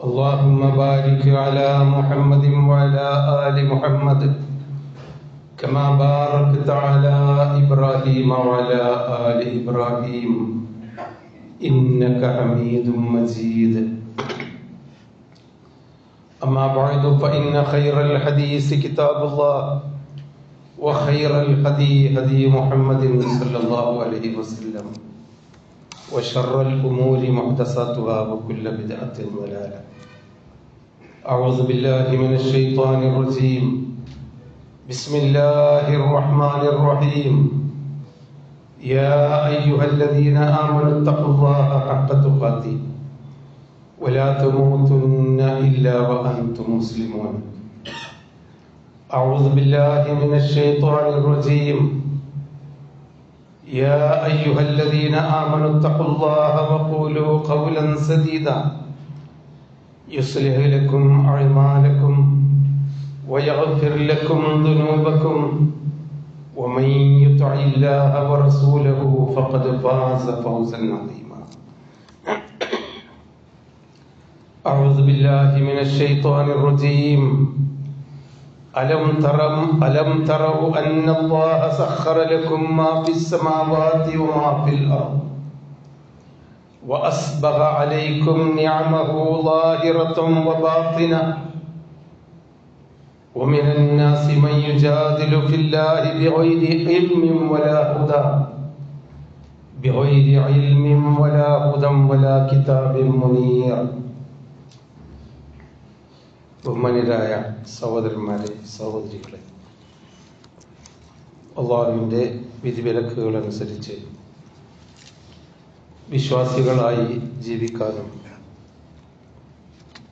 اللهم بارك على محمد وعلى آل محمد كما باركت على إبراهيم وعلى آل إبراهيم. إنك حميد مجيد. أما بعد فإن خير الحديث كتاب الله وخير الهدي هدي محمد صلى الله عليه وسلم وشر الأمور محدثاتها وكل بدعة ضلالة. أعوذ بالله من الشيطان الرجيم. بسم الله الرحمن الرحيم. يا أيها الذين آمنوا اتقوا الله حق تقاته. ولا تموتن إلا وأنتم مسلمون. أعوذ بالله من الشيطان الرجيم. يا أيها الذين آمنوا اتقوا الله وقولوا قولا سديدا. يصلح لكم أعمالكم ويغفر لكم ذنوبكم ومن يطع الله ورسوله فقد فاز فوزا عظيما. أعوذ بالله من الشيطان الرجيم. ألم ترم ألم تروا أن الله سخر لكم ما في السماوات وما في الأرض؟ وأسبغ عليكم نعمه ظاهرة وباطنة ومن الناس من يجادل في الله بغير علم ولا هدى بغير علم ولا هدى ولا كتاب منير ബഹുമാന്യരായ സഹോദരന്മാരെ സഹോദരികളെ അള്ളാഹുവിൻ്റെ വിധിവിലക്കുകൾ അനുസരിച്ച് വിശ്വാസികളായി ജീവിക്കാനും.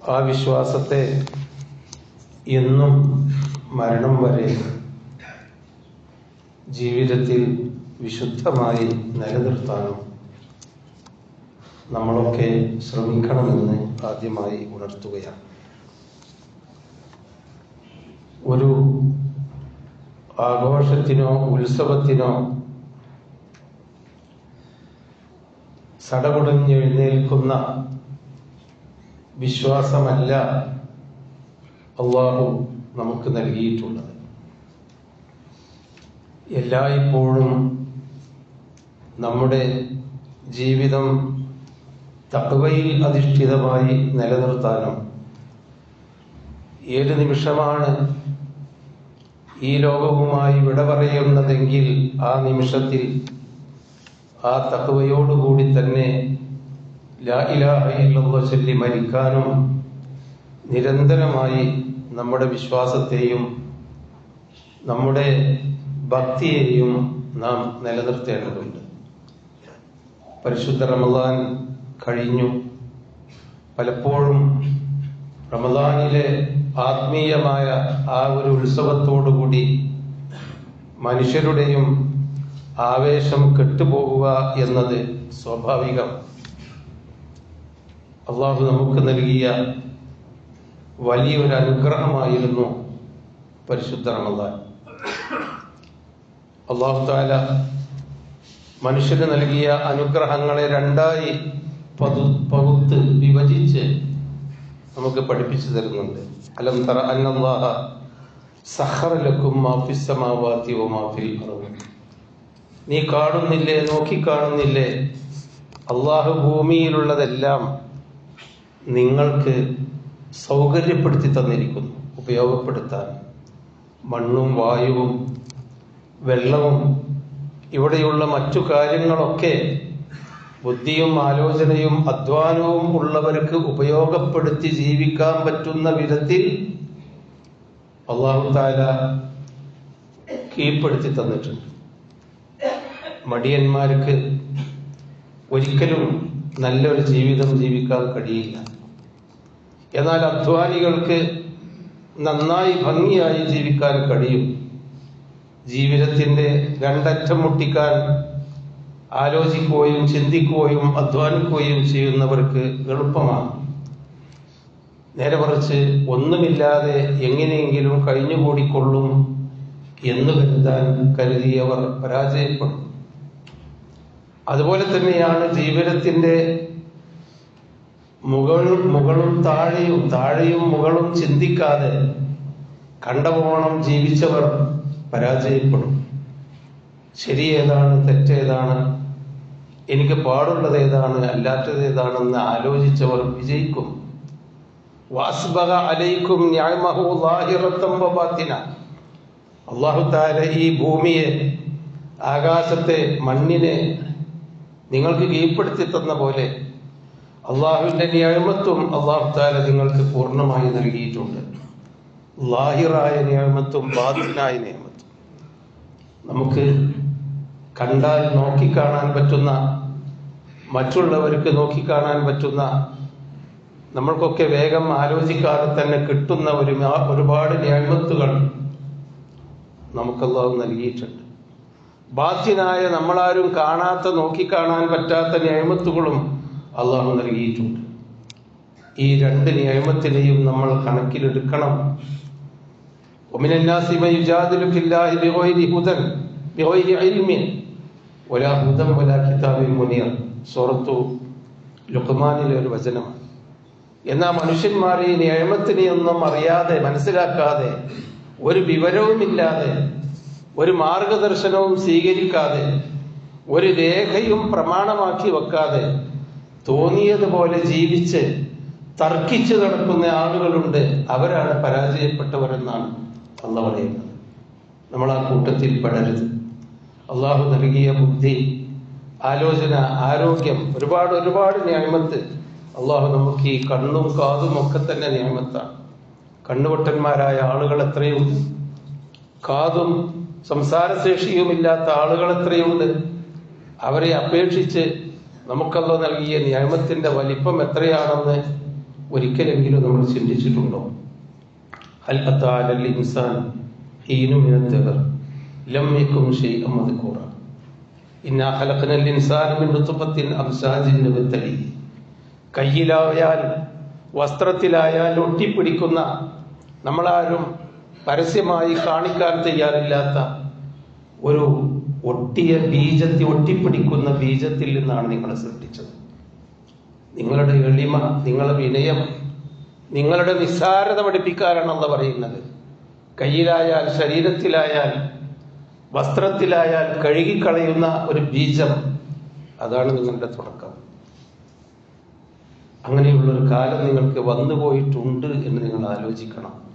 ആ വിശ്വാസത്തെ എന്നും മരണം വരെ ജീവിതത്തിൽ വിശുദ്ധമായി നിലനിർത്താനും നമ്മളൊക്കെ ശ്രമിക്കണമെന്ന് ആദ്യമായി ഉണർത്തുകയാണ്. ഒരു ആഘോഷത്തിനോ ഉത്സവത്തിനോ സടകുടഞ്ഞെഴുന്നേൽക്കുന്ന വിശ്വാസമല്ല അള്ളാഹു നമുക്ക് നൽകിയിട്ടുള്ളത്. എല്ലായ്പ്പോഴും നമ്മുടെ ജീവിതം തക്കവയിൽ അധിഷ്ഠിതമായി നിലനിർത്താനും ഏത് നിമിഷമാണ് ഈ ലോകവുമായി വിട പറയുന്നതെങ്കിൽ ആ നിമിഷത്തിൽ ആ തക്കവയോടുകൂടി തന്നെ ലാ ചൊല്ലി മരിക്കാനും നിരന്തരമായി നമ്മുടെ വിശ്വാസത്തെയും നമ്മുടെ ഭക്തിയെയും നാം നിലനിർത്തേണ്ടതുണ്ട്. പരിശുദ്ധ റമദാൻ കഴിഞ്ഞു. പലപ്പോഴും റമദാനിലെ ആത്മീയമായ ആ ഒരു ഉത്സവത്തോടുകൂടി മനുഷ്യരുടെയും ആവേശം കെട്ടുപോകുക എന്നത് സ്വാഭാവികം. അള്ളാഹു നമുക്ക് നൽകിയ വലിയൊരു അനുഗ്രഹമായിരുന്നു പരിശുദ്ധ റമദാൻ. അള്ളാഹു താല മനുഷ്യന് നൽകിയ അനുഗ്രഹങ്ങളെ രണ്ടായി പതു പകുത്ത് വിഭജിച്ച് നമുക്ക് പഠിപ്പിച്ചു തരുന്നുണ്ട്. അലം തറ അന്നല്ലാഹ സഹറലക്കും ലക്കും ഓ മാഫിൽ അർദ്. നീ കാണുന്നില്ലേ? നോക്കിക്കാണുന്നില്ലേ അള്ളാഹു ഭൂമിയിലുള്ളതെല്ലാം നിങ്ങൾക്ക് സൗകര്യപ്പെടുത്തി തന്നിരിക്കുന്നു. ഉപയോഗപ്പെടുത്താൻ. മണ്ണും വായുവും വെള്ളവും ഇവിടെയുള്ള മറ്റു കാര്യങ്ങളൊക്കെ ബുദ്ധിയും ആലോചനയും അധ്വാനവും ഉള്ളവർക്ക് ഉപയോഗപ്പെടുത്തി ജീവിക്കാൻ പറ്റുന്ന വിധത്തിൽ അള്ളാഹു താല കീഴ്പ്പെടുത്തി തന്നിട്ടുണ്ട്. മടിയന്മാർക്ക് ഒരിക്കലും നല്ലൊരു ജീവിതം ജീവിക്കാൻ കഴിയില്ല. എന്നാൽ അധ്വാനികൾക്ക് നന്നായി ഭംഗിയായി ജീവിക്കാൻ കഴിയും. ജീവിതത്തിന്റെ രണ്ടറ്റം മുട്ടിക്കാൻ ആലോചിക്കുകയും ചിന്തിക്കുകയും അധ്വാനിക്കുകയും ചെയ്യുന്നവർക്ക് എളുപ്പമാണ്. നേരെ മറിച്ച് ഒന്നുമില്ലാതെ എങ്ങനെയെങ്കിലും കഴിഞ്ഞുകൂടിക്കൊള്ളും എന്ന് കരുതാൻ കരുതിയവർ പരാജയപ്പെടും. അതുപോലെ തന്നെയാണ് ജീവിതത്തിന്റെ മുകളും മുകളും താഴെയും താഴെയും മുകളും ചിന്തിക്കാതെ കണ്ടപോണം ജീവിച്ചവർ പരാജയപ്പെടും. ശരി ഏതാണ് തെറ്റേതാണ് എനിക്ക് പാടുള്ളത് ഏതാണ് അല്ലാത്തത് ഏതാണെന്ന് ആലോചിച്ചവർ വിജയിക്കും. വാസ്ബക അലൈക്കും അള്ളാഹു താല ഈ ഭൂമിയെ ആകാശത്തെ മണ്ണിനെ നിങ്ങൾക്ക് കീഴ്പ്പെടുത്തി തന്ന പോലെ അള്ളാഹുവിന്റെ ന്യായമത്വം അള്ളാഹു താല നിങ്ങൾക്ക് പൂർണമായി നൽകിയിട്ടുണ്ട്. ലാഹിറായ നിയമത്വം ബാത്തിനായ നിയമത്വം നമുക്ക് കണ്ടാൽ നോക്കിക്കാണാൻ പറ്റുന്ന മറ്റുള്ളവർക്ക് നോക്കിക്കാണാൻ പറ്റുന്ന നമ്മൾക്കൊക്കെ വേഗം ആലോചിക്കാതെ തന്നെ കിട്ടുന്ന ഒരു ഒരുപാട് നിയമത്തുകൾ നമുക്കെല്ലാം നൽകിയിട്ടുണ്ട്. ബാധ്യനായ നമ്മളാരും കാണാത്ത നോക്കിക്കാണാൻ പറ്റാത്ത നിയമത്തുകളും അള്ളാഹു നൽകിയിട്ടുണ്ട് ഈ രണ്ട് നിയമത്തിനെയും നമ്മൾ കണക്കിലെടുക്കണം ومن الناس من يجادل في الله بغير هدى بغير علم ولا هدى ولا كتاب منير സൂറത്തു ലുക്മാനിലെ ഒരു വചനമാണ് എന്നാൽ മനുഷ്യന്മാർ ഈ നിയമത്തിനെയൊന്നും അറിയാതെ മനസ്സിലാക്കാതെ ഒരു വിവരവുമില്ലാതെ ഒരു മാർഗദർശനവും സ്വീകരിക്കാതെ ഒരു രേഖയും പ്രമാണമാക്കി വെക്കാതെ തോന്നിയതുപോലെ ജീവിച്ച് തർക്കിച്ചു നടക്കുന്ന ആളുകളുണ്ട്. അവരാണ് പരാജയപ്പെട്ടവരെന്നാണ് അള്ള പറയുന്നത്. നമ്മൾ ആ കൂട്ടത്തിൽ പെടരുത്. അള്ളാഹു നൽകിയ ബുദ്ധി ആലോചന ആരോഗ്യം ഒരുപാട് ഒരുപാട് ന്യായമത്ത് അള്ളാഹു നമുക്ക് ഈ കണ്ണും കാതും ഒക്കെ തന്നെ ന്യായമത്താണ്. കണ്ണുപൊട്ടന്മാരായ ആളുകൾ എത്രയും കാതും സംസാരശേഷിയുമില്ലാത്ത ആളുകൾ എത്രയുണ്ട്? അവരെ അപേക്ഷിച്ച് നമുക്കല്ലോ നൽകിയ നിയമത്തിന്റെ വലിപ്പം എത്രയാണെന്ന് ഒരിക്കലെങ്കിലും നമ്മൾ ചിന്തിച്ചിട്ടുണ്ടോ? ഇൻസാൻ കയ്യിലായാൽ വസ്ത്രത്തിലായാൽ ഒട്ടിപ്പിടിക്കുന്ന നമ്മളാരും പരസ്യമായി കാണിക്കാൻ തയ്യാറില്ലാത്ത ഒരു ഒട്ടിയ ബീജത്തിൽ ഒട്ടിപ്പിടിക്കുന്ന ബീജത്തിൽ നിന്നാണ് നിങ്ങളെ സൃഷ്ടിച്ചത്. നിങ്ങളുടെ എളിമ നിങ്ങളുടെ വിനയം നിങ്ങളുടെ നിസ്സാരത പഠിപ്പിക്കാനാണല്ല പറയുന്നത്. കയ്യിലായാൽ ശരീരത്തിലായാൽ വസ്ത്രത്തിലായാൽ കഴുകിക്കളയുന്ന ഒരു ബീജം അതാണ് നിങ്ങളുടെ തുടക്കം. അങ്ങനെയുള്ളൊരു കാലം നിങ്ങൾക്ക് വന്നുപോയിട്ടുണ്ട് എന്ന് നിങ്ങൾ ആലോചിക്കണം.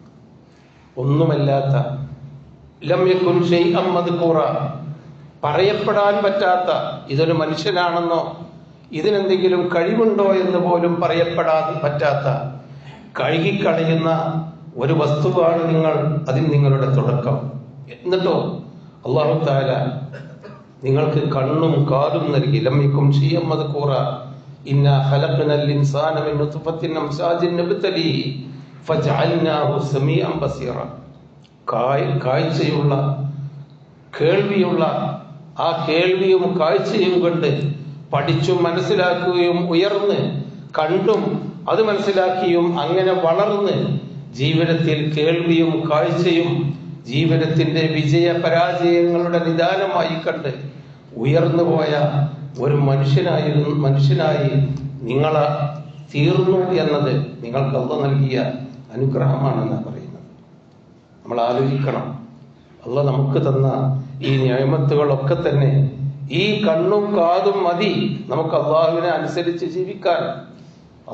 ഒന്നുമല്ലാത്ത ലമ്യക്കുൻ കൂറ പറയപ്പെടാൻ പറ്റാത്ത ഇതൊരു മനുഷ്യനാണെന്നോ ഇതിനെന്തെങ്കിലും കഴിവുണ്ടോ എന്ന് പോലും പറയപ്പെടാൻ പറ്റാത്ത കഴുകിക്കളയുന്ന ഒരു വസ്തുവാണ് നിങ്ങൾ അതിന് നിങ്ങളുടെ തുടക്കം. എന്നിട്ടോ അള്ളാഹു താല നിങ്ങൾക്ക് കണ്ണും കാലും നൽകി ലമ്മിക്കും ഷീയമ്മത് കൂറ ഇന്ന ഖലഖനൽ ഇൻസാന ബസീറ. കാഴ്ചയുള്ള കേൾവിയുള്ള ആ കേൾവിയും കാഴ്ചയും കൊണ്ട് പഠിച്ചും മനസ്സിലാക്കുകയും ഉയർന്ന് കണ്ടും അത് മനസ്സിലാക്കിയും അങ്ങനെ വളർന്ന് ജീവിതത്തിൽ കേൾവിയും കാഴ്ചയും ജീവിതത്തിന്റെ വിജയ പരാജയങ്ങളുടെ നിദാനമായി കണ്ട് ഉയർന്നു പോയ ഒരു മനുഷ്യനായിരുന്നു മനുഷ്യനായി നിങ്ങൾ തീർന്നു എന്നത് നിങ്ങൾക്ക് അള്ള നൽകിയ അനുഗ്രഹമാണെന്നാണ് പറയുന്നത്. നമ്മൾ ആലോചിക്കണം. അല്ല നമുക്ക് തന്ന ഈ നിയമത്തുകളൊക്കെ തന്നെ ഈ കണ്ണും കാതും മതി. നമുക്ക് അള്ളാഹുവിനെ അനുസരിച്ച് ജീവിക്കാൻ.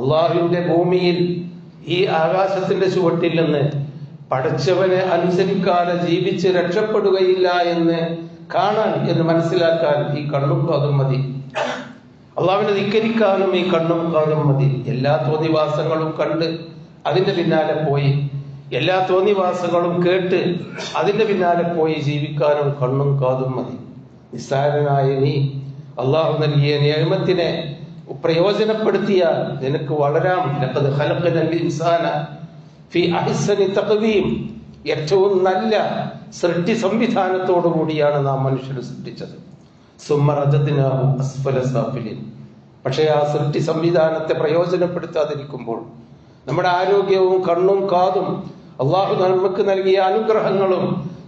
അള്ളാഹുവിന്റെ ഭൂമിയിൽ ഈ ആകാശത്തിന്റെ ചുവട്ടിൽ നിന്ന് പഠിച്ചവനെ അനുസരിക്കാതെ ജീവിച്ച് രക്ഷപ്പെടുകയില്ല എന്ന് കാണാൻ എന്ന് മനസ്സിലാക്കാൻ ഈ കണ്ണും കാതും മതി. അള്ളാവിനെ ധിക്കരിക്കാനും ഈ കണ്ണും കാതും മതി. എല്ലാ തോന്നിവാസങ്ങളും കണ്ട് അതിന്റെ പിന്നാലെ പോയി എല്ലാ തോന്നിവാസങ്ങളും കേട്ട് അതിന്റെ പിന്നാലെ പോയി ജീവിക്കാനും കണ്ണും കാതും മതി. നിസ്സാരനായ നീ അള്ളാഹു നൽകിയ നിയമത്തിനെ പ്രയോജനപ്പെടുത്തിയാൽ നിനക്ക് വളരാം. ഏറ്റവും നല്ല സൃഷ്ടി സംവിധാനത്തോടു കൂടിയാണ് നാം മനുഷ്യർ സൃഷ്ടിച്ചത്. സുമ്മറജത്തിനാകും പക്ഷേ ആ സൃഷ്ടി സംവിധാനത്തെ പ്രയോജനപ്പെടുത്താതിരിക്കുമ്പോൾ നമ്മുടെ ആരോഗ്യവും കണ്ണും കാതും അള്ളാഹു നമുക്ക് നൽകിയ അനുഗ്രഹങ്ങളും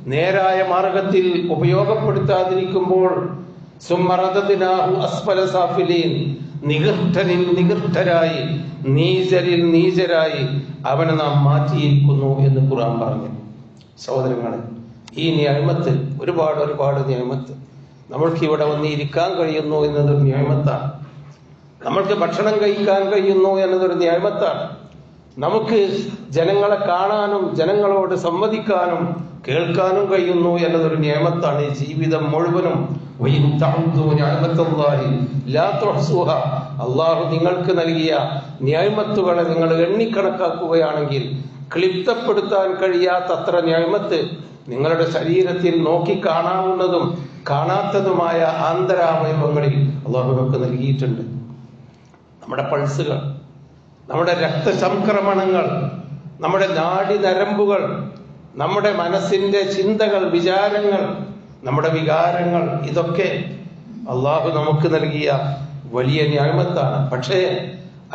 നേരായ മാർഗത്തിൽ ഉപയോഗപ്പെടുത്താതിരിക്കുമ്പോൾ നികൃഷ്ടനിൽ നികൃഷ്ടരായി നീചരിൽ നീചരായി അവനെ നാം മാറ്റിയിരിക്കുന്നു എന്ന് ഖുർആൻ പറഞ്ഞു. സഹോദരങ്ങളെ ഈ നിയമത്ത് ഒരുപാട് ഒരുപാട് നിയമത്ത് നമ്മൾക്ക് ഇവിടെ വന്ന് ഇരിക്കാൻ കഴിയുന്നു എന്നതൊരു നിയമത്താണ്. നമ്മൾക്ക് ഭക്ഷണം കഴിക്കാൻ കഴിയുന്നു എന്നതൊരു നിയമത്താണ്. നമുക്ക് ജനങ്ങളെ കാണാനും ജനങ്ങളോട് സംവദിക്കാനും കേൾക്കാനും കഴിയുന്നു എന്നതൊരു നിയമത്താണ് ജീവിതം മുഴുവനും. അള്ളാഹു നിങ്ങൾക്ക് നൽകിയ ന്യായമത്തുകളെ നിങ്ങൾ എണ്ണിക്കണക്കാക്കുകയാണെങ്കിൽ ക്ലിപ്തപ്പെടുത്താൻ കഴിയാത്തത്ര ന്യായമത്ത് നിങ്ങളുടെ ശരീരത്തിൽ നോക്കി കാണാവുന്നതും കാണാത്തതുമായ ആന്തരാവയവങ്ങളിൽ അള്ളാഹു നമുക്ക് നൽകിയിട്ടുണ്ട് നമ്മുടെ പൾസുകൾ നമ്മുടെ രക്തസംക്രമണങ്ങൾ നമ്മുടെ നാഡി നരമ്പുകൾ നമ്മുടെ മനസ്സിന്റെ ചിന്തകൾ വിചാരങ്ങൾ നമ്മുടെ വികാരങ്ങൾ ഇതൊക്കെ അള്ളാഹു നമുക്ക് നൽകിയ വലിയ ന്യായമത്താണ് പക്ഷേ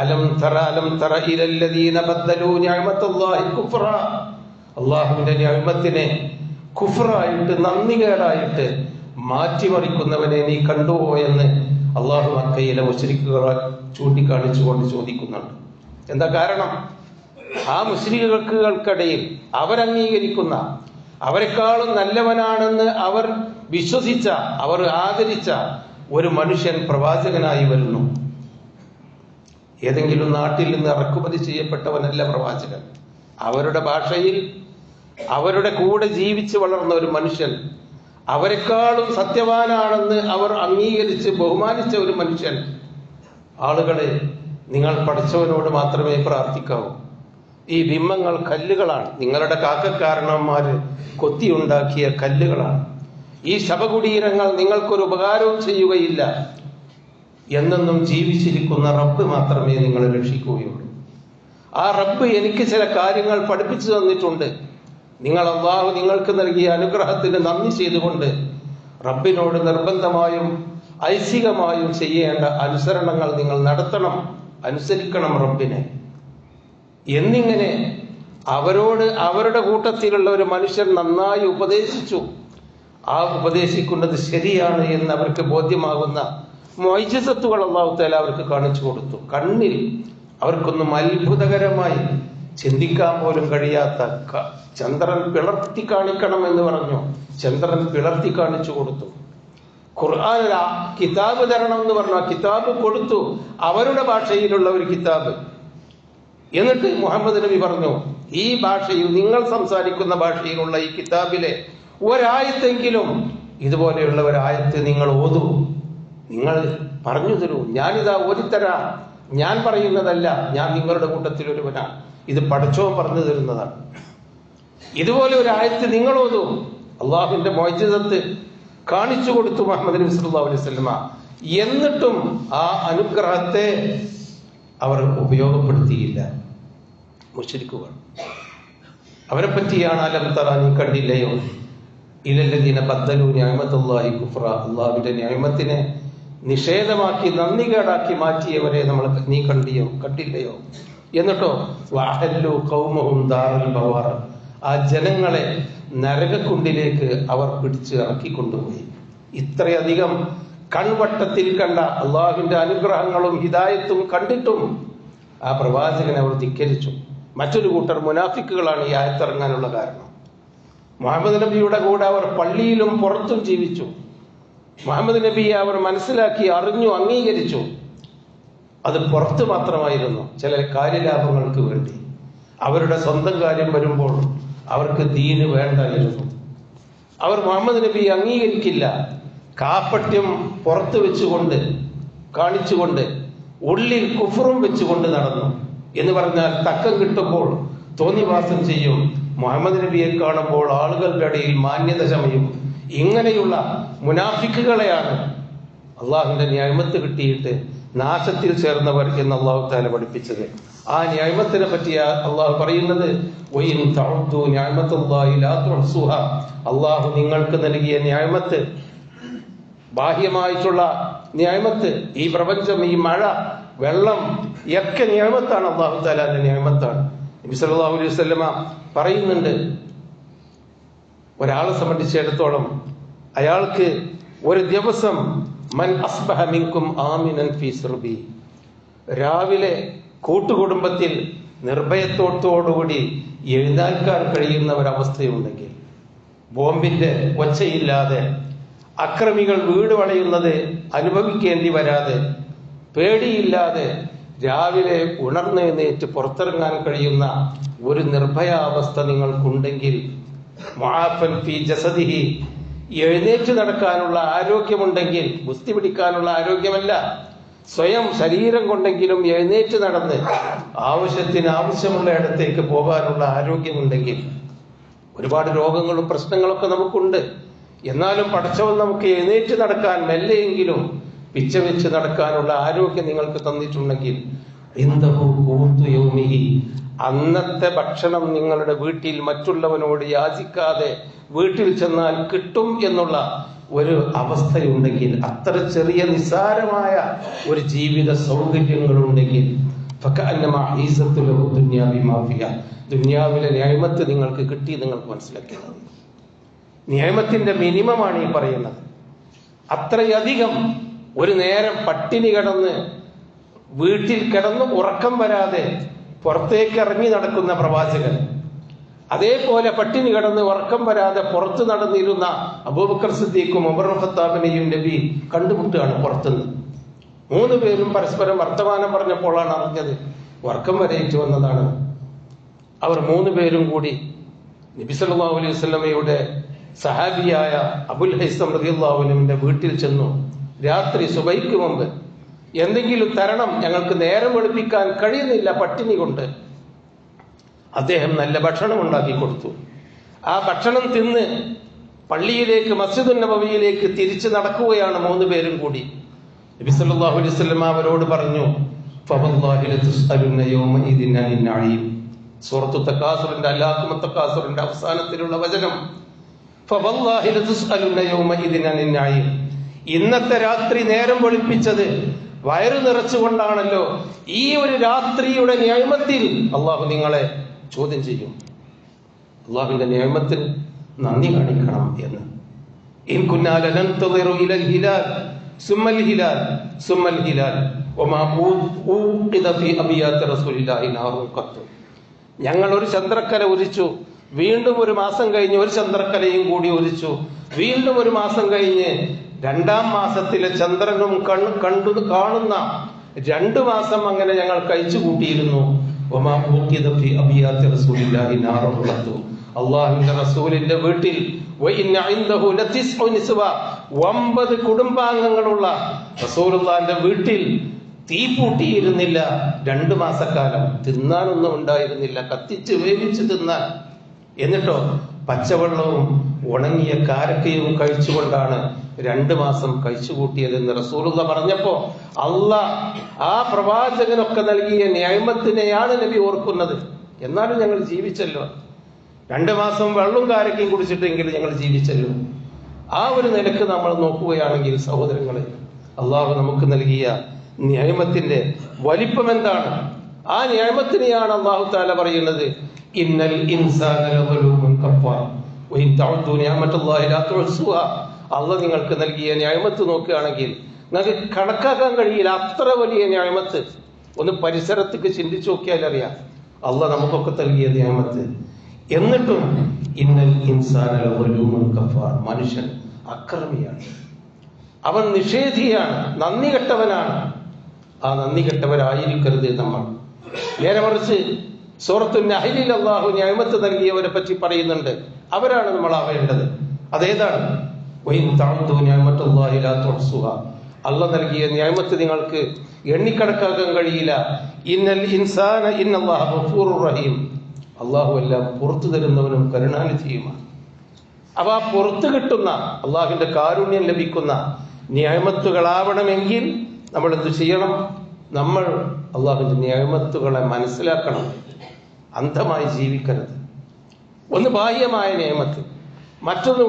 അലം തറ അലം തറ ഇലല്ലദീന ബദ്ദലു നിഅമത്തല്ലാഹി കുഫ്റ. അള്ളാഹുവിന്റെ ന്യായമത്തിനെ കുഫറായിട്ട് നന്ദികേടായിട്ട് മാറ്റിമറിക്കുന്നവനെ നീ കണ്ടുപോയെന്ന് അള്ളാഹു മക്കയിലെ മുസ്ലിക്കുകളെ ചൂണ്ടിക്കാണിച്ചുകൊണ്ട് ചോദിക്കുന്നുണ്ട്. എന്താ കാരണം? ആ മുസ്ലിങ്ങൾക്കിടയിൽ അവരംഗീകരിക്കുന്ന അവരെക്കാളും നല്ലവനാണെന്ന് അവർ വിശ്വസിച്ച അവർ ആദരിച്ച ഒരു മനുഷ്യൻ പ്രവാചകനായി വരുന്നു. ഏതെങ്കിലും നാട്ടിൽ നിന്ന് ഇറക്കുമതി ചെയ്യപ്പെട്ടവനല്ല പ്രവാചകൻ. അവരുടെ ഭാഷയിൽ അവരുടെ കൂടെ ജീവിച്ച് വളർന്ന ഒരു മനുഷ്യൻ അവരെക്കാളും സത്യവാനാണെന്ന് അവർ അംഗീകരിച്ച് ബഹുമാനിച്ച ഒരു മനുഷ്യൻ ആളുകളെ നിങ്ങൾ പഠിച്ചവനോട് മാത്രമേ പ്രാർത്ഥിക്കാവൂ. ഈ ബിംബങ്ങൾ കല്ലുകളാണ്. നിങ്ങളുടെ കാക്കക്കാരണന്മാര് കൊത്തിയുണ്ടാക്കിയ കല്ലുകളാണ്. ഈ ശവകുടീരങ്ങൾ നിങ്ങൾക്കൊരു ഉപകാരവും ചെയ്യുകയില്ല. എന്നെന്നും ജീവിച്ചിരിക്കുന്ന റബ്ബ് മാത്രമേ നിങ്ങളെ രക്ഷിക്കുകയുള്ളൂ. ആ റബ്ബ് എനിക്ക് ചില കാര്യങ്ങൾ പഠിപ്പിച്ചു തന്നിട്ടുണ്ട്. നിങ്ങൾ അള്ളാഹു നിങ്ങൾക്ക് നൽകിയ അനുഗ്രഹത്തിന് നന്ദി ചെയ്തുകൊണ്ട് റബ്ബിനോട് നിർബന്ധമായും ഐച്ഛികമായും ചെയ്യേണ്ട അനുസരണങ്ങൾ നിങ്ങൾ നടത്തണം. അനുസരിക്കണം റബ്ബിനെ. എന്നിങ്ങനെ അവരോട് അവരുടെ കൂട്ടത്തിലുള്ള ഒരു മനുഷ്യൻ നന്നായി ഉപദേശിച്ചു. ആ ഉപദേശിക്കുന്നത് ശരിയാണ് എന്ന് അവർക്ക് ബോധ്യമാകുന്ന മൈജസത്തുകൾ അള്ളാഹുത്തേല അവർക്ക് കാണിച്ചു കൊടുത്തു. കണ്ണിൽ അവർക്കൊന്നും അത്ഭുതകരമായി ചിന്തിക്കാൻ പോലും കഴിയാത്ത ചന്ദ്രൻ പിളർത്തി കാണിക്കണം എന്ന് പറഞ്ഞു. ചന്ദ്രൻ പിളർത്തി കാണിച്ചു കൊടുത്തു. ആ കിതാബ് തരണം എന്ന് പറഞ്ഞു ആ കിതാബ് കൊടുത്തു. അവരുടെ ഭാഷയിലുള്ള ഒരു കിതാബ്. എന്നിട്ട് മുഹമ്മദ് നബി പറഞ്ഞു ഈ ഭാഷയിൽ നിങ്ങൾ സംസാരിക്കുന്ന ഭാഷയിലുള്ള ഈ കിതാബിലെ ഒരായത്തെങ്കിലും ഇതുപോലെയുള്ള ഒരായത്ത് നിങ്ങൾ ഓതൂ. നിങ്ങൾ പറഞ്ഞു തരൂ. ഞാനിതാ ഓതിത്തരാ. ഞാൻ പറയുന്നതല്ല. ഞാൻ നിങ്ങളുടെ കൂട്ടത്തിൽ ഒരുവനാണ് ഇത് പഠിച്ചോ പറഞ്ഞു തരുന്നതാണ്. ഇതുപോലെ ഒരു ആയത്ത് നിങ്ങൾ ഓതും. അള്ളാഹുവിന്റെ മോചിതത്ത് കാണിച്ചു കൊടുത്തു മുഹമ്മദ് നബി സല്ലല്ലാഹു അലൈഹി വസല്ലമ. എന്നിട്ടും ആ അനുഗ്രഹത്തെ അവർ ഉപയോഗപ്പെടുത്തിയില്ല. മുഷരിക്കുകൾ അവരെ പറ്റിയാണ് അലം തറ നീ കണ്ടില്ലയോ? ഇലല്ലദീന ബദ്ദലു അല്ലാഹി കുഫ്ര അള്ളാഹുവിന്റെ ന്യായമത്തിനെ നിഷേധമാക്കി നന്ദി കേടാക്കി മാറ്റിയവരെ നമ്മൾ നീ കണ്ടിയോ? കണ്ടില്ലയോ? എന്നിട്ടോ വാഹല്ലു കൗമഹും ദാറൽ ബവാർ. ആ ജനങ്ങളെ നരകക്കുണ്ടിലേക്ക് അവർ പിടിച്ച് ഇറക്കിക്കൊണ്ടുപോയി. ഇത്രയധികം കൺവട്ടത്തിൽ കണ്ട അള്ളാഹുവിന്റെ അനുഗ്രഹങ്ങളും ഹിതായത്തും കണ്ടിട്ടും ആ പ്രവാചകനെ അവർ ധിക്കരിച്ചു. മറ്റൊരു കൂട്ടർ മുനാഫിക്കുകളാണ് ഈ ആയത്തിറങ്ങാനുള്ള കാരണം. മുഹമ്മദ് നബിയുടെ കൂടെ അവർ പള്ളിയിലും പുറത്തും ജീവിച്ചു. മുഹമ്മദ് നബിയെ അവർ മനസ്സിലാക്കി അറിഞ്ഞു അംഗീകരിച്ചു. അത് പുറത്ത് മാത്രമായിരുന്നു ചില കാര്യലാഭങ്ങൾക്ക് വേണ്ടി. അവരുടെ സ്വന്തം കാര്യം വരുമ്പോൾ അവർക്ക് ദീന് വേണ്ടായിരുന്നു അവർ മുഹമ്മദ് നബി അംഗീകരിക്കില്ല. കാപ്പട്യം പുറത്തു വെച്ചുകൊണ്ട് കാണിച്ചുകൊണ്ട് ഉള്ളിൽ കുഫറും വെച്ചുകൊണ്ട് നടന്നു. എന്ന് പറഞ്ഞാൽ തക്കം കിട്ടുമ്പോൾ തോന്നിവാസം ചെയ്യും. മുഹമ്മദ് നബിയെ കാണുമ്പോൾ ആളുകളുടെ ഇടയിൽ മാന്യത ചമയും. ഇങ്ങനെയുള്ള മുനാഫിക്കുകളെയാണ് അള്ളാഹുവിന്റെ ന്യായമത്ത് കിട്ടിയിട്ട് നാശത്തിൽ ചേർന്നവർ എന്ന് അള്ളാഹു താല പഠിപ്പിച്ചത്. ആ ന്യായമത്തിനെ പറ്റിയ അള്ളാഹു പറയുന്നത്. അള്ളാഹു നിങ്ങൾക്ക് നൽകിയ ന്യായമത്ത് ബാഹ്യമായിട്ടുള്ള ന്യായമത്ത് ഈ പ്രപഞ്ചം ഈ മഴ വെള്ളം ഒക്കെ ന്യായമത്താണ്. അള്ളാഹു താലാന്റെ ന്യായമത്താണ്. നബി അലൈഹി വസല്ലമ പറയുന്നുണ്ട് ഒരാളെ സംബന്ധിച്ചിടത്തോളം അയാൾക്ക് ഒരു ദിവസം മൻ അസ്ബഹ ആമിനൻ ഫി സർബി. രാവിലെ കൂട്ടുകുടുംബത്തിൽ നിർഭയത്തോട്ടോടുകൂടി എഴുന്നേൽക്കാൻ കഴിയുന്ന ഒരവസ്ഥയുണ്ടെങ്കിൽ ബോംബിന്റെ ഒച്ചയില്ലാതെ അക്രമികൾ വീട് വളയുന്നത് അനുഭവിക്കേണ്ടി വരാതെ പേടിയില്ലാതെ രാവിലെ ഉണർന്നെഴുന്നേറ്റ് പുറത്തിറങ്ങാൻ കഴിയുന്ന ഒരു നിർഭയാവസ്ഥ നിങ്ങൾക്കുണ്ടെങ്കിൽ മുആഫൻ ഫീ ജസദിഹി എഴുന്നേറ്റ് നടക്കാനുള്ള ആരോഗ്യമുണ്ടെങ്കിൽ ഗുസ്തി പിടിക്കാനുള്ള ആരോഗ്യമല്ല. സ്വയം ശരീരം കൊണ്ടെങ്കിലും എഴുന്നേറ്റ് നടന്ന് ആവശ്യത്തിന് ആവശ്യമുള്ള ഇടത്തേക്ക് പോകാനുള്ള ആരോഗ്യമുണ്ടെങ്കിൽ ഒരുപാട് രോഗങ്ങളും പ്രശ്നങ്ങളൊക്കെ നമുക്കുണ്ട് എന്നാലും പടച്ചവൻ നമുക്ക് എഴുന്നേറ്റ് നടക്കാൻ മെല്ലെയെങ്കിലും പിച്ച വെച്ച് നടക്കാനുള്ള ആരോഗ്യം നിങ്ങൾക്ക് തന്നിട്ടുണ്ടെങ്കിൽ. അന്നത്തെ ഭക്ഷണം നിങ്ങളുടെ വീട്ടിൽ മറ്റുള്ളവനോട് യാചിക്കാതെ വീട്ടിൽ ചെന്നാൽ കിട്ടും എന്നുള്ള ഒരു അവസ്ഥയുണ്ടെങ്കിൽ അത്ര ചെറിയ നിസ്സാരമായ ഒരു ജീവിത സൗകര്യങ്ങളുണ്ടെങ്കിൽ ദുന്യാവിലെ ന്യായമത്ത് നിങ്ങൾക്ക് കിട്ടി നിങ്ങൾക്ക് മനസ്സിലാക്കിയത് നിയമത്തിന്റെ മിനിമമാണ് ഈ പറയുന്നത്. അത്രയധികം ഒരു നേരം പട്ടിണി കിടന്ന് വീട്ടിൽ കിടന്ന് ഉറക്കം വരാതെ പുറത്തേക്ക് ഇറങ്ങി നടക്കുന്ന പ്രവാചകൻ അതേപോലെ പട്ടിണി കിടന്ന് ഉറക്കം വരാതെ പുറത്ത് നടന്നിരുന്ന അബൂബക്കർ സിദ്ദീഖും ഉമർ ഖത്താബിനെയും നബി കണ്ടുമുട്ടുകയാണ് പുറത്തുനിന്ന്. മൂന്ന് പേരും പരസ്പരം വർത്തമാനം പറഞ്ഞപ്പോഴാണ് അറിഞ്ഞത് ഉറക്കം വരയിച്ചു വന്നതാണ് അവർ മൂന്ന് പേരും കൂടി നബി സല്ലല്ലാഹു അലൈഹി വസല്ലമയുടെ സഹാബിയായ അബുൽ ഹൈസം റളിയല്ലാഹുവിന്റെ വീട്ടിൽ ചെന്നു. രാത്രി സുബൈക്ക് മുമ്പ് എന്തെങ്കിലും തരണം ഞങ്ങൾക്ക് നേരം വെളുപ്പിക്കാൻ കഴിയുന്നില്ല പട്ടിണി കൊണ്ട്. അദ്ദേഹം നല്ല ഭക്ഷണം ഉണ്ടാക്കി കൊടുത്തു. ആ ഭക്ഷണം തിന്ന് പള്ളിയിലേക്ക് മസ്ജിദ് നബവിയിലേക്ക് തിരിച്ചു നടക്കുകയാണ് മൂന്ന് പേരും കൂടി. നബി സല്ലല്ലാഹു അലൈഹി വസല്ലം അവരോട് പറഞ്ഞു സൂറത്തു തക്കാസുറിന്റെ അല്ലാഹുമ തക്കാസുറിന്റെ അവസാനത്തിലുള്ള വചനം ഇന്നത്തെ രാത്രി നേരം വെളുപ്പിച്ചത് വയറു നിറച്ചുകൊണ്ടാണല്ലോ. ഈ ഒരു രാത്രിയുടെ നിയമത്തിൽ അള്ളാഹു നിങ്ങളെ ചോദ്യം ചെയ്യും. അള്ളാഹുവിന്റെ നിയമത്തിൽ നന്ദി കാണിക്കണം എന്ന്. ഞങ്ങൾ ഒരു ചന്ദ്രക്കല ഉരിച്ചു. വീണ്ടും ഒരു മാസം കഴിഞ്ഞ് ഒരു ചന്ദ്രക്കലയും കൂടി ഉരിച്ചു. വീണ്ടും ഒരു മാസം കഴിഞ്ഞ് രണ്ടാം മാസത്തിലെ ചന്ദ്രനും കണ്ണു കണ്ടു കാണുന്ന രണ്ടു മാസം അങ്ങനെ ഞങ്ങൾ കഴിച്ചു കൂട്ടിയിരുന്നു. അള്ളാഹുവിന്റെ റസൂലിന്റെ വീട്ടിൽ ഒമ്പത് കുടുംബാംഗങ്ങളുള്ള റസൂലുള്ളാന്റെ വീട്ടിൽ തീ പൂട്ടിയിരുന്നില്ല. രണ്ടു മാസക്കാലം തിന്നാനൊന്നും ഉണ്ടായിരുന്നില്ല. കത്തിച്ച് വേവിച്ച് തിന്നാൻ എന്നിട്ടോ പച്ചവെള്ളവും ഉണങ്ങിയ കാരക്കയും കഴിച്ചുകൊണ്ടാണ് രണ്ട് മാസം കഴിച്ചുകൂട്ടിയതെന്ന് റസൂലുള്ള പറഞ്ഞപ്പോ അല്ല ആ പ്രവാചകനൊക്കെ നൽകിയ ന്യായ്മത്തിനെയാണ് നബി ഓർക്കുന്നത്. എന്നാലും ഞങ്ങൾ ജീവിച്ചല്ലോ. രണ്ട് മാസം വെള്ളവും കാരക്കയും കുടിച്ചിട്ടെങ്കിലും ഞങ്ങൾ ജീവിച്ചല്ലോ. ആ ഒരു നിലയ്ക്ക് നമ്മൾ നോക്കുകയാണെങ്കിൽ സഹോദരങ്ങളെ അള്ളാഹു നമുക്ക് നൽകിയ ന്യായ്മത്തിന്റെ വലിപ്പം എന്താണ്? ആ ന്യായ്മത്തിനെയാണ് അള്ളാഹു താല പറയുന്നത് ഇന്നൽ അള്ളാഹ് നിങ്ങൾക്ക് നൽകിയ ന്യായമത്ത് നോക്കുകയാണെങ്കിൽ നിങ്ങൾക്ക് കണക്കാക്കാൻ കഴിയില്ല. അത്ര വലിയ ന്യായമത്ത് ഒന്ന് പരിസരത്തേക്ക് ചിന്തിച്ചു നോക്കിയാൽ അറിയാം. അള്ളാഹ് നമുക്കൊക്കെ നൽകിയ ന്യായമത്ത് എന്നിട്ടും ഇന്നൽ ഇൻസാന കഫാർ മനുഷ്യൻ അക്രമിയാണ്. അവൻ നിഷേധിയാണ്. നന്ദി കെട്ടവനാണ് ആ നന്ദി കെട്ടവരായിരിക്കരുത് നമ്മൾ. നേരെ മറിച്ച് സൂറത്തു നഹലിൽ അള്ളാഹു ഞാമത്ത് നൽകിയവരെ പറ്റി പറയുന്നുണ്ട്. അവരാണ് നമ്മൾ ആവേണ്ടത്. അതേതാണ്? അല്ല നൽകിയ ന്യായമത്ത് നിങ്ങൾക്ക് എണ്ണിക്കണക്കാക്കാൻ കഴിയില്ല. ഇന്നൽ ഇൻസാന റഹീം. അള്ളാഹു എല്ലാം പുറത്തു തരുന്നവനും കരുണാനിധിയുമാണ്. അപ്പൊ ആ പുറത്തു കിട്ടുന്ന അള്ളാഹുവിന്റെ കാരുണ്യം ലഭിക്കുന്ന ന്യായമത്തുകളാവണമെങ്കിൽ നമ്മൾ എന്ത് ചെയ്യണം? നമ്മൾ അള്ളാഹുവിന്റെ നിയമത്തുകളെ മനസ്സിലാക്കണം. അന്ധമായി ജീവിക്കരുത്. ഒന്ന് ബാഹ്യമായ നിയമത്ത്. മറ്റൊന്ന്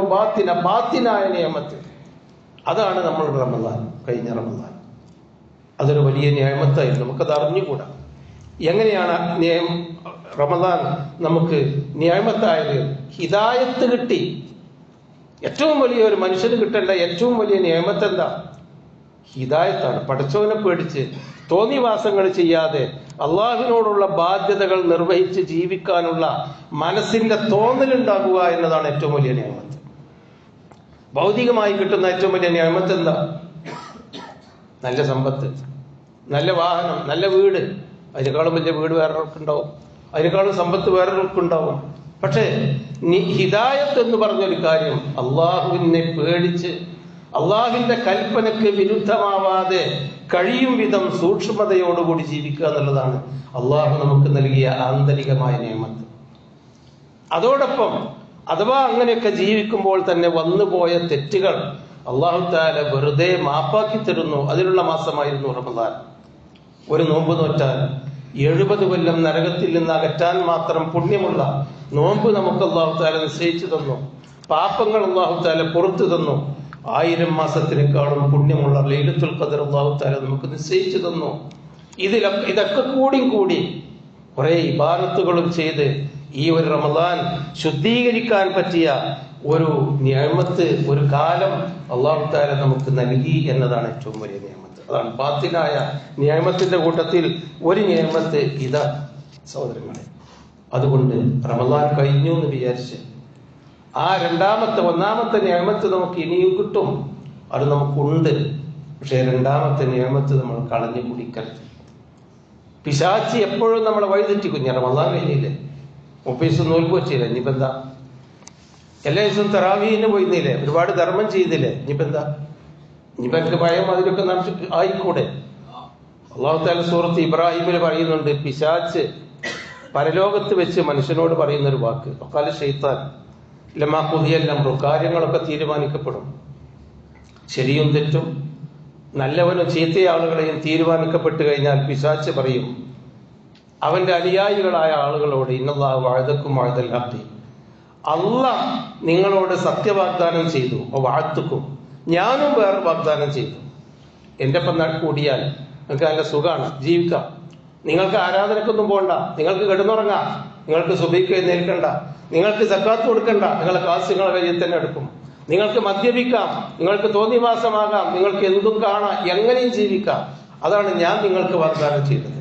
ബാത്തിന ബാത്തിനായ നിയമത്ത്. അതാണ് നമ്മൾ റമദാൻ കഴിഞ്ഞ റമദാൻ. അതൊരു വലിയ നിയമത്തായിരുന്നു. നമുക്കത് അറിഞ്ഞുകൂടാ. എങ്ങനെയാണ് നിയം റമദാൻ നമുക്ക് നിയമത്തായത്? ഹിതായത്ത് കിട്ടി. ഏറ്റവും വലിയ ഒരു മനുഷ്യന് കിട്ടേണ്ട ഏറ്റവും വലിയ നിയമത്ത് എന്താ പഠിച്ചവനെ പേടിച്ച് തോന്നിവാസങ്ങൾ ചെയ്യാതെ അള്ളാഹുവിനോടുള്ള ബാധ്യതകൾ നിർവഹിച്ച് ജീവിക്കാനുള്ള മനസ്സിന്റെ തോന്നലുണ്ടാകുക എന്നതാണ് ഏറ്റവും വലിയ നിയമത്ത് ഭൗതികമായി കിട്ടുന്ന ഏറ്റവും വലിയ നിയമത്ത് എന്താ? നല്ല സമ്പത്ത് നല്ല വാഹനം നല്ല വീട്. അതിനേക്കാളും വലിയ വീട് വേറൊരാൾക്കുണ്ടാവും. അതിനേക്കാളും സമ്പത്ത് വേറൊരാൾക്കുണ്ടാവും. പക്ഷേ ഹിദായത്ത് എന്ന് പറഞ്ഞൊരു കാര്യം അള്ളാഹുവിനെ പേടിച്ച് അള്ളാഹുവിന്റെ കൽപ്പനക്ക് വിരുദ്ധമാവാതെ കഴിയും വിധം സൂക്ഷ്മതയോടുകൂടി ജീവിക്കുക എന്നുള്ളതാണ് അള്ളാഹു നമുക്ക് നൽകിയ ആന്തരികമായ നിയമത്ത് അതോടൊപ്പം അഥവാ അങ്ങനെയൊക്കെ ജീവിക്കുമ്പോൾ തന്നെ വന്നുപോയ തെറ്റുകൾ അള്ളാഹു താല വെറുതെ മാപ്പാക്കി തരുന്നു. അതിനുള്ള മാസമായിരുന്നു റമദാൻ. ഒരു നോമ്പ് നോറ്റാൽ എഴുപത് കൊല്ലം നരകത്തിൽ നിന്ന് അകറ്റാൻ മാത്രം പുണ്യമുള്ള നോമ്പ് നമുക്ക് അള്ളാഹു താല നിശ്ചയിച്ചു തന്നു. പാപങ്ങൾ അള്ളാഹു താല പുറത്തു തന്നു. ആയിരം മാസത്തിനേക്കാളും പുണ്യമുള്ള ലൈലത്തുൽ ഖദർ അള്ളാഹു നമുക്ക് നിശ്ചയിച്ചു തന്നു. ഇതിലൊക്കെ ഇതൊക്കെ കൂടിയും കൂടി കുറെ ഇബാനത്തുകളും ചെയ്ത് ഈ ഒരു റമദാൻ ശുദ്ധീകരിക്കാൻ പറ്റിയ ഒരു നിയമത്ത് ഒരു കാലം അള്ളാഹു താല നമുക്ക് നൽകി എന്നതാണ് ഏറ്റവും വലിയ നിയമത്ത്. അതാണ് ബാത്തിനായ നിയമത്തിന്റെ കൂട്ടത്തിൽ ഒരു നിയമത്ത് ഇതാ സഹോദരങ്ങളെ. അതുകൊണ്ട് റമദാൻ കഴിഞ്ഞു എന്ന് വിചാരിച്ച് ആ രണ്ടാമത്തെ ഒന്നാമത്തെ നിയമത്ത് നമുക്ക് ഇനിയും കിട്ടും. അത് നമുക്കുണ്ട്. പക്ഷേ രണ്ടാമത്തെ നിയമത്ത് നമ്മൾ കളഞ്ഞു കുടിക്കരുത് പിശാച്ചി എപ്പോഴും നമ്മളെ വഴിതെറ്റിക്കും ഞാൻ വന്നാൽ കഴിഞ്ഞില്ലേ മുപ്പത് ദിവസം നോൽപ്പ് വെച്ചില്ല? ഇനിയിപ്പോ എന്താ? എല്ലാ ദിവസവും തെറാവീന് പോയിരുന്നില്ലേ? ഒരുപാട് ധർമ്മം ചെയ്തില്ലേ? ഇനിയിപ്പോ എന്താ? ഇനിയിപ്പോ എനിക്ക് ഭയം അതിലൊക്കെ നടത്തി ആയിക്കൂടെ? അള്ളാഹുത്താല സൂറത്ത് ഇബ്രാഹിമിൽ പറയുന്നുണ്ട് പിശാച്ച് പരലോകത്ത് വെച്ച് മനുഷ്യനോട് പറയുന്ന ഒരു വാക്ക്. ഒക്കാല ഷെയ്ത്താൻ ലമാ പുതിയെല്ലാം കാര്യങ്ങളൊക്കെ തീരുമാനിക്കപ്പെടും. ശരിയും തെറ്റും. നല്ലവനും ചീത്ത ആളുകളെയും തീരുമാനിക്കപ്പെട്ട് കഴിഞ്ഞാൽ പിശാച്ച് പറയും. അവന്റെ അനുയായികളായ ആളുകളോട് ഇന്നതാ വാഴതക്കും വാഴതല്ലാത്തി അല്ല നിങ്ങളോട് സത്യവാഗ്ദാനം ചെയ്തു. വാഴ്ത്തുക്കും ഞാനും വേറെ വാഗ്ദാനം ചെയ്തു. എന്റെ ഒപ്പം കൂടിയാൽ നിങ്ങൾക്ക് നല്ല സുഖമാണ് ജീവിക്കാം. നിങ്ങൾക്ക് ആരാധനക്കൊന്നും പോകണ്ട നിങ്ങൾക്ക് കിടന്നുറങ്ങാം. നിങ്ങൾക്ക് സുബൈക്ക് എഴുന്നേൽക്കണ്ട. നിങ്ങൾക്ക് സക്കാത്ത് കൊടുക്കണ്ട. നിങ്ങളെ കാശ് നിങ്ങളെ കയ്യിൽ തന്നെ എടുക്കും. നിങ്ങൾക്ക് മദ്യപിക്കാം. നിങ്ങൾക്ക് തോന്നിവാസമാകാം. നിങ്ങൾക്ക് എന്തും കാണാം. എങ്ങനെയും ജീവിക്കാം. അതാണ് ഞാൻ നിങ്ങൾക്ക് വാഗ്ദാനം ചെയ്തത്.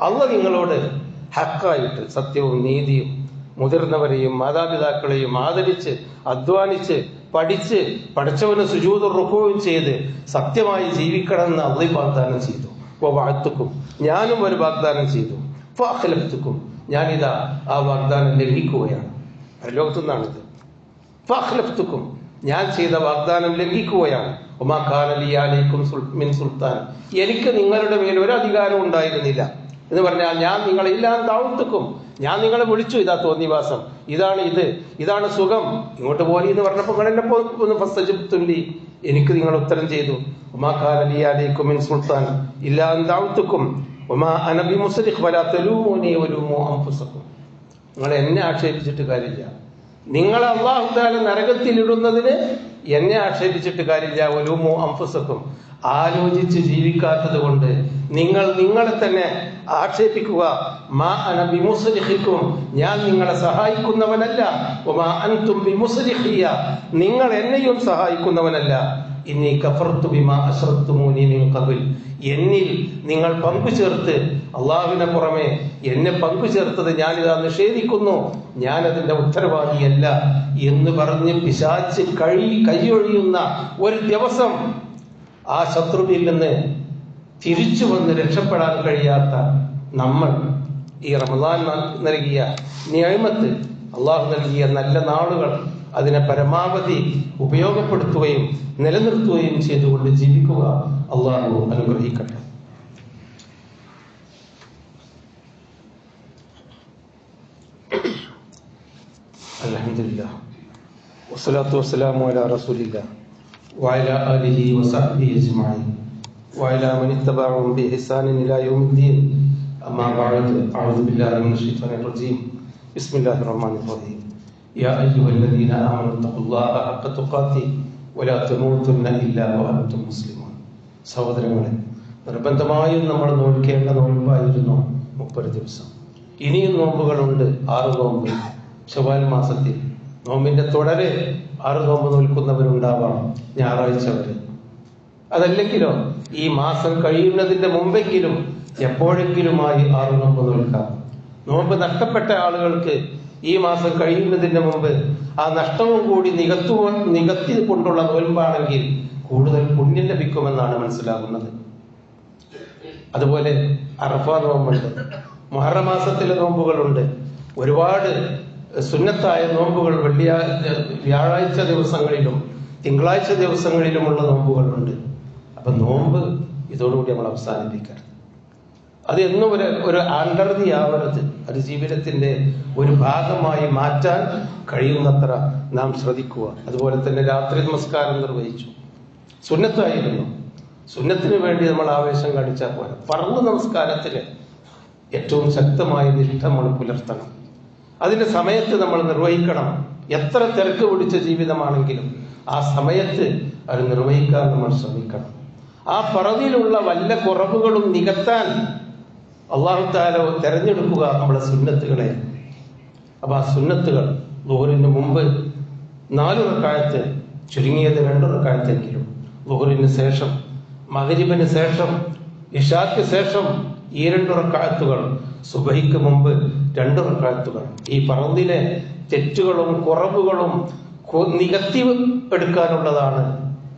അള്ള നിങ്ങളോട് ഹക്കായിട്ട് സത്യവും നീതിയും മുതിർന്നവരെയും മാതാപിതാക്കളെയും ആദരിച്ച് അധ്വാനിച്ച് പഠിച്ച് പഠിച്ചവന് സുജൂത റുക്കവും ചെയ്ത് സത്യമായി ജീവിക്കണമെന്ന് അള്ളി വാഗ്ദാനം ചെയ്തു. അപ്പോൾ വാഴ്ത്തുക്കും ഞാനും ഒരു വാഗ്ദാനം ചെയ്തു. ഫാഖലത്തുക്കും ഞാനിതാ ആ വാഗ്ദാനം ലംഘിക്കുകയാണ് ലോകത്തു നിന്നാണിത് ഫഹ്ലഫ്തുക്കും ഞാൻ ചെയ്ത വാഗ്ദാനം ലംഘിക്കുകയാണ്. ഉമാ ഖാനലിയാലേക്കും മിൻ സുൽത്താൻ. എനിക്ക് നിങ്ങളുടെ മേൽ ഒരു അധികാരം ഉണ്ടായിരുന്നില്ല. എന്ന് പറഞ്ഞാൽ ഞാൻ നിങ്ങളെ എല്ലാം താഴ്ത്തുക്കും. ഞാൻ നിങ്ങളെ വിളിച്ചു ഇതാ തോന്നിവാസം. ഇതാണ് ഇത് ഇതാണ് സുഖം. ഇങ്ങോട്ട് പോരി എന്ന് പറഞ്ഞപ്പോൾ നിങ്ങൾ എന്നെ ഫസ്തജിബ്തുല്ലി. എനിക്ക് നിങ്ങൾ ഉത്തരം ചെയ്തു. ഉമാ ഖാനലിയാലേക്കും മിൻ സുൽത്താൻ. ഇല്ലാ താഴ്ത്തുക്കും. ഉമാ അനബി മുസ്ലിഖ് വലാ ഒരു മോ അൻഫുസക്കും നിങ്ങൾ എന്നെ ആക്ഷേപിച്ചിട്ട് കാര്യമില്ല. നിങ്ങൾ അള്ളാഹുദാല നരകത്തിലിടുന്നതിന് എന്നെ ആക്ഷേപിച്ചിട്ട് കാര്യമില്ല. ഒലുമോ അംഫസക്കും ആലോചിച്ച് ജീവിക്കാത്തത് കൊണ്ട് നിങ്ങൾ നിങ്ങളെ തന്നെ ആക്ഷേപിക്കുക. മാ അന ബിമുസ്ലിഹിക്കും. ഞാൻ നിങ്ങളെ സഹായിക്കുന്നവനല്ല. വമാ അൻതും ബിമുസ്ലിഹിയ. നിങ്ങൾ എന്നെയും സഹായിക്കുന്നവനല്ല. ഇനി കഫർത്തു ബിമാ അശ്രത്തുമൂനി മിൻ ഖബൽ. എന്നിൽ നിങ്ങൾ പങ്കു ചേർത്ത് അള്ളാഹുവിനെ പുറമെ എന്നെ പങ്കു ചേർത്തത് ഞാനിതാ നിഷേധിക്കുന്നു ഞാൻ ഉത്തരവാദിയല്ല എന്ന് പറഞ്ഞ് പിശാച്ച് കഴി കൈയൊഴിയുന്ന ഒരു ദിവസം ആ ശത്രുവിൽ നിന്ന് തിരിച്ചു വന്ന് രക്ഷപ്പെടാൻ കഴിയാത്ത നമ്മൾ ഈ റമദാൻ നൽകിയ നിയമത്ത് അള്ളാഹു നൽകിയ നല്ല നാളുകൾ അതിനെ പരമാവധി ഉപയോഗപ്പെടുത്തുകയും നിലനിർത്തുകയും ചെയ്തുകൊണ്ട് ജീവിക്കുക അള്ളാഹു അനുഗ്രഹിക്കട്ടെ അലഹമില്ല വസ്സലാത്തു വസ്സലാമു അലാ റസൂലില്ല وعلى آله وصحبه أجمعين وعلى من اتبعهم بإحسان إلى يوم الدين أما بعد أعوذ بالله من الشيطان الرجيم بسم الله الرحمن الرحيم يا أيها الذين آمنوا اتقوا الله حق تقاته ولا تموتن إلا وأنتم مسلمون സഹോദരങ്ങളെ നിർബന്ധമായും നമ്മൾ നോക്കേണ്ട നോൽപ്പായിരുന്നു മുപ്പത് ദിവസം ഇനിയും നോമ്പുകളുണ്ട് ആറ് നോമ്പ് ചൊവ്വാൽ മാസത്തിൽ നോമ്പിന്റെ തുടരെ ആറ് നോമ്പ് നോൽക്കുന്നവരുണ്ടാവാം ഞായറാഴ്ച വരെ അതല്ലെങ്കിലോ ഈ മാസം കഴിയുന്നതിന്റെ മുമ്പെങ്കിലും എപ്പോഴെങ്കിലുമായി ആറ് നോമ്പ് നോൽക്കാം നോമ്പ് നഷ്ടപ്പെട്ട ആളുകൾക്ക് ഈ മാസം കഴിയുന്നതിന് മുമ്പ് ആ നഷ്ടവും കൂടി നികത്തു നികത്തി കൊണ്ടുള്ള നോൽമ്പാണെങ്കിൽ കൂടുതൽ പുണ്യം ലഭിക്കുമെന്നാണ് മനസ്സിലാകുന്നത്. അതുപോലെ അർഫ നോമ്പുണ്ട്. മുഹറ മാസത്തിലെ നോമ്പുകളുണ്ട്. ഒരുപാട് സുന്നത്തായ നോമ്പുകൾ വെള്ളിയാഴ്ച വ്യാഴാഴ്ച ദിവസങ്ങളിലും തിങ്കളാഴ്ച ദിവസങ്ങളിലുമുള്ള നോമ്പുകളുണ്ട്. അപ്പൊ നോമ്പ് ഇതോടുകൂടി നമ്മൾ അവസാനിപ്പിക്കരുത് അത് എന്നും ഒരു ഒരു അണ്ടർതി ആവരുത് അത് ജീവിതത്തിന്റെ ഒരു ഭാഗമായി മാറ്റാൻ കഴിയുന്നത്ര നാം ശ്രദ്ധിക്കുക. അതുപോലെ തന്നെ രാത്രി നമസ്കാരം നിർവഹിച്ചു. സുന്നത്തായിരുന്നു. സുന്നത്തിന് വേണ്ടി നമ്മൾ ആവേശം കാണിച്ചാൽ പോലെ പറന്ന് നമസ്കാരത്തിന് ഏറ്റവും ശക്തമായ നിഷ്ഠ നമ്മൾ പുലർത്തണം. അതിന്റെ സമയത്ത് നമ്മൾ നിർവഹിക്കണം. എത്ര തിരക്ക് പിടിച്ച ജീവിതമാണെങ്കിലും ആ സമയത്ത് അത് നിർവഹിക്കാൻ നമ്മൾ ശ്രമിക്കണം. ആ പറവിലുള്ള വല്ല കുറവുകളും നികത്താൻ അള്ളാഹു താല തെരഞ്ഞെടുക്കുക നമ്മുടെ സുന്നത്തുകളെ. അപ്പൊ ആ സുന്നത്തുകൾ ലോഹറിന് മുമ്പ് നാലു റക്കാലത്ത് ചുരുങ്ങിയത് രണ്ടു റക്കാലത്തെങ്കിലും ലോഹറിന് ശേഷം മകരിബിന് ശേഷം ഇഷാക്ക് ശേഷം ഈ രണ്ടു റക്കാലത്തുകൾ സുബഹിക്ക് മുമ്പ് രണ്ടു റക്കാലത്തുകൾ ഈ പറന്നിലെ തെറ്റുകളും കുറവുകളും നികത്തി എടുക്കാനുള്ളതാണ്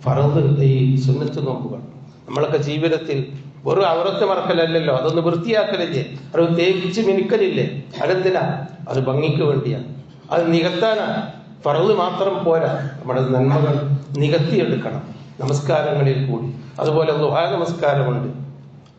ഫറദ് ഈ സുന്നത്ത് നോമ്പുകൾ. നമ്മളൊക്കെ ജീവിതത്തിൽ ഒരു അവറത്തെ മറക്കലല്ലല്ലോ. അതൊന്ന് വൃത്തിയാക്കലില്ലേ അത് തേപ്പിച്ച് മിനുക്കലില്ലേ? അതെന്തിനാ? അത് ഭംഗിക്ക് വേണ്ടിയാണ് അത് നികത്താനാണ് പറവ് മാത്രം പോരാ. നമ്മുടെ നന്മകൾ നികത്തിയെടുക്കണം. നമസ്കാരങ്ങളിൽ കൂടി. അതുപോലെ ദുഹാ നമസ്കാരമുണ്ട്.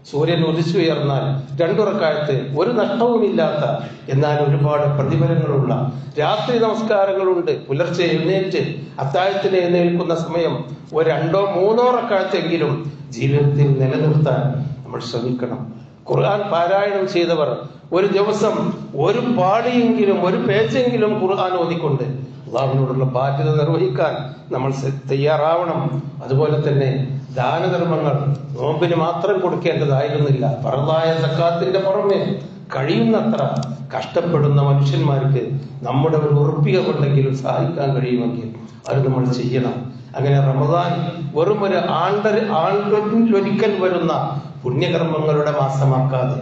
സൂര്യൻ ഉദിച്ചുയർന്നാൽ രണ്ടുറക്കാലത്ത് ഒരു നഷ്ടവുമില്ലാത്ത എന്നാൽ ഒരുപാട് പ്രതിഫലങ്ങളുള്ള രാത്രി നമസ്കാരങ്ങളുണ്ട് പുലർച്ചെ എഴുന്നേറ്റ് അത്താഴത്തിന് എഴുന്നേൽക്കുന്ന സമയം ഒരു രണ്ടോ മൂന്നോ റക്കാലത്തെങ്കിലും ജീവിതത്തിൽ നിലനിർത്താൻ നമ്മൾ ശ്രമിക്കണം. ഖുർആൻ പാരായണം ചെയ്തവർ ഒരു ദിവസം ഒരു പാടിയെങ്കിലും ഒരു പേജെങ്കിലും ഖുർആൻ ഓതിക്കൊണ്ട് അള്ളാഹുവിനോടുള്ള ബാധ്യത നിർവഹിക്കാൻ നമ്മൾ തയ്യാറാവണം. അതുപോലെ തന്നെ ദാനധർമ്മങ്ങൾ നോമ്പിന് മാത്രം കൊടുക്കേണ്ടതായിരുന്നില്ല. പറതായ സക്കാത്തിന്റെ പുറമെ കഴിയുന്നത്ര കഷ്ടപ്പെടുന്ന മനുഷ്യന്മാർക്ക് നമ്മുടെ ഒരു ഉറപ്പിക കൊണ്ടെങ്കിലും സഹായിക്കാൻ കഴിയുമെങ്കിൽ അത് നമ്മൾ ചെയ്യണം. അങ്ങനെ റമദാൻ വെറും ഒരു ആണ്ട ആണ്ടൊരിക്കൽ വരുന്ന പുണ്യകർമ്മങ്ങളുടെ മാസമാക്കാതെ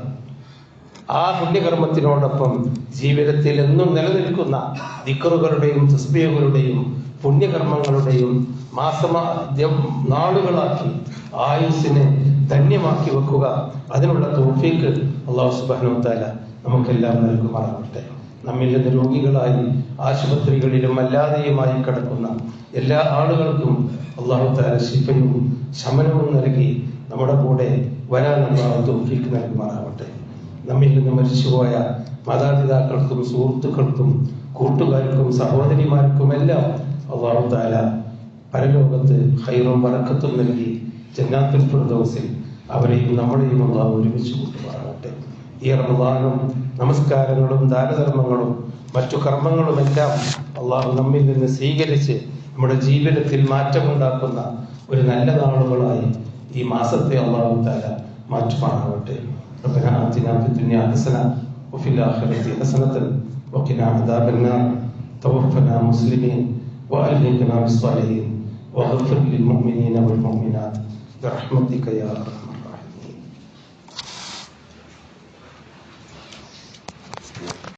ആ പുണ്യകർമ്മത്തിനോടൊപ്പം ജീവിതത്തിൽ എന്നും നിലനിൽക്കുന്ന ദിക്കറുകളുടെയും തസ്ബീഹുകളുടെയും പുണ്യകർമ്മങ്ങളുടെയും മാസമാദ്യം നാളുകളാക്കി ആയുസിനെ ധന്യമാക്കി വെക്കുക. അതിനുള്ള തോഫീക്ക് അള്ളാഹു സുബാനു താല നമുക്കെല്ലാം നൽകുമാറാവട്ടെ നമ്മിൽ നിന്ന് രോഗികളായി ആശുപത്രികളിലും അല്ലാതെയുമായി കിടക്കുന്ന എല്ലാ ആളുകൾക്കും അള്ളാഹു താല ശിപ്പനും ശമനവും നൽകി നമ്മുടെ കൂടെ വരാനുള്ള തോഫീക്ക് നൽകുമാറാവട്ടെ നമ്മിൽ നിന്ന് മരിച്ചുപോയ മാതാപിതാക്കൾക്കും സുഹൃത്തുക്കൾക്കും കൂട്ടുകാർക്കും സഹോദരിമാർക്കും എല്ലാം അള്ളാഹു താല പരലോകത്ത് ഹൈറും വറക്കത്തും നൽകി ജന്നാത്തുൽ ഫിർദൗസിൽ അവരെയും നമ്മളെയും അള്ളാഹു ഒരുമിച്ച് കൂട്ടുമാറാകട്ടെ ഈ റമദാനും നമസ്കാരങ്ങളും ദാനധർമ്മങ്ങളും മറ്റു കർമ്മങ്ങളുമെല്ലാം അള്ളാഹു നമ്മിൽ നിന്ന് സ്വീകരിച്ച് നമ്മുടെ ജീവിതത്തിൽ മാറ്റമുണ്ടാക്കുന്ന ഒരു നല്ല നാളുകളായി ഈ മാസത്തെ അള്ളാഹു താല മാറ്റുമാറാകട്ടെ ربنا آتنا في الدنيا حسنة وفي الآخرة حسنة وقنا عذاب النار توفنا مسلمين وألهكنا بالصالحين وأغفر للمؤمنين والمؤمنات برحمتك يا أرحم